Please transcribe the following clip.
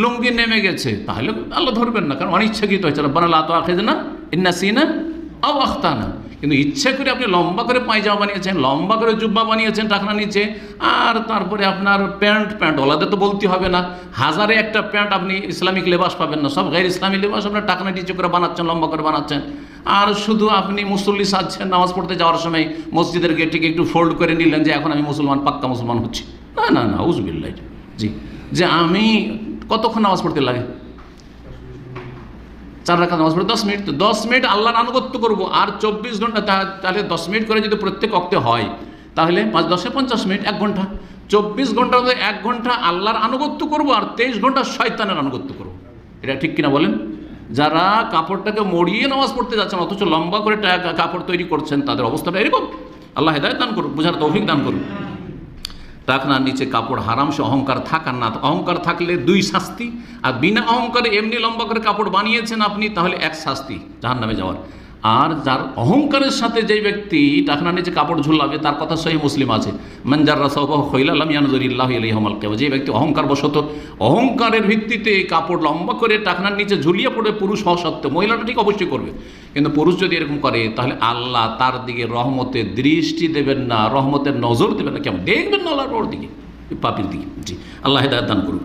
লুঙ্গি নেমে গেছে। তাহলে আল্লাহ ধরবেন না, কারণ অনিচ্ছাকৃত হয়েছে। রব্বানা লা তো আখেজ না ইন্না সিনা আও আখতানা। কিন্তু ইচ্ছা করে আপনি লম্বা করে পায়জামা বানিয়েছেন, লম্বা করে জুব্বা বানিয়েছেন টাকনা নিচে, আর তারপরে আপনার প্যান্ট প্যান্ট ওলাদের তো বলতে হবে না। হাজারে একটা প্যান্ট আপনি ইসলামিক লেবাস পাবেন না, সব গায়ের ইসলামিক লেবাস আপনার টাকনা নিচে করে বানাচ্ছেন, লম্বা করে বানাচ্ছেন। আর শুধু আপনি মুসল্লি সাজছেন নামাজ পড়তে যাওয়ার সময়, মসজিদের গেটটিকে একটু ফোল্ড করে নিলেন যে, এখন আমি মুসলমান, পাক্কা মুসলমান হচ্ছি। না না না উজবিল্লাহ জি। যে আমি কতক্ষণ নামাজ পড়তে লাগে? চার রাখা নামাজ পড়ে দশ মিনিট। দশ মিনিট আল্লাহর আনুগত্য করব। আর চব্বিশ ঘণ্টা তাহলে দশ মিনিট করে যদি প্রত্যেক অক্তে হয়, তাহলে পাঁচ, দশে পঞ্চাশ মিনিট, এক ঘণ্টা। চব্বিশ ঘণ্টার মধ্যে এক ঘণ্টা আল্লাহর আনুগত্য করব আর তেইশ ঘণ্টা শয়তানের আনুগত্য করব। এটা ঠিক কিনা বলেন? যারা কাপড়টাকে মরিয়ে নামাজ পড়তে যাচ্ছেন, অথচ লম্বা করে কাপড় তৈরি করছেন, তাদের অবস্থাটা এরকম। আল্লাহ হেদায়ত দান করুন বোঝার তৌফিক দান করুন টাকনার নিচে কাপড় হারাম, সে অহংকার থাকার না। অহংকার থাকলে দুই শাস্তি, আর বিনা অহংকারে এমনি লম্বা করে কাপড় বানিয়েছেন আপনি, তাহলে এক শাস্তি জাহান নামে যাওয়ার। আর যার অহংকারের সাথে যেই ব্যক্তি টাকনার নিচে কাপড় ঝুলাবে, তার কথা সহি মুসলিম আছে। মঞ্জার রাসাবাহ খৈলাম ইয়ানজরিল্লাহ আলহমাল কেউ যে ব্যক্তি অহংকার বশত, অহংকারের ভিত্তিতে কাপড় লম্বা করে টাকনার নিচে ঝুলিয়ে পড়বে, পুরুষ হওয়া সত্ত্বেও মহিলাটা ঠিক অবশ্যই করবে। কিন্তু পুরুষ যদি এরকম করে, তাহলে আল্লাহ তার দিকে রহমতের দৃষ্টি দেবেন না, রহমতের নজর দেবেন না। কেমন? দেখবেন না আল্লাহর দিকে, পাপির দিকে। জি, আল্লাহ হেদায়ত দান করুন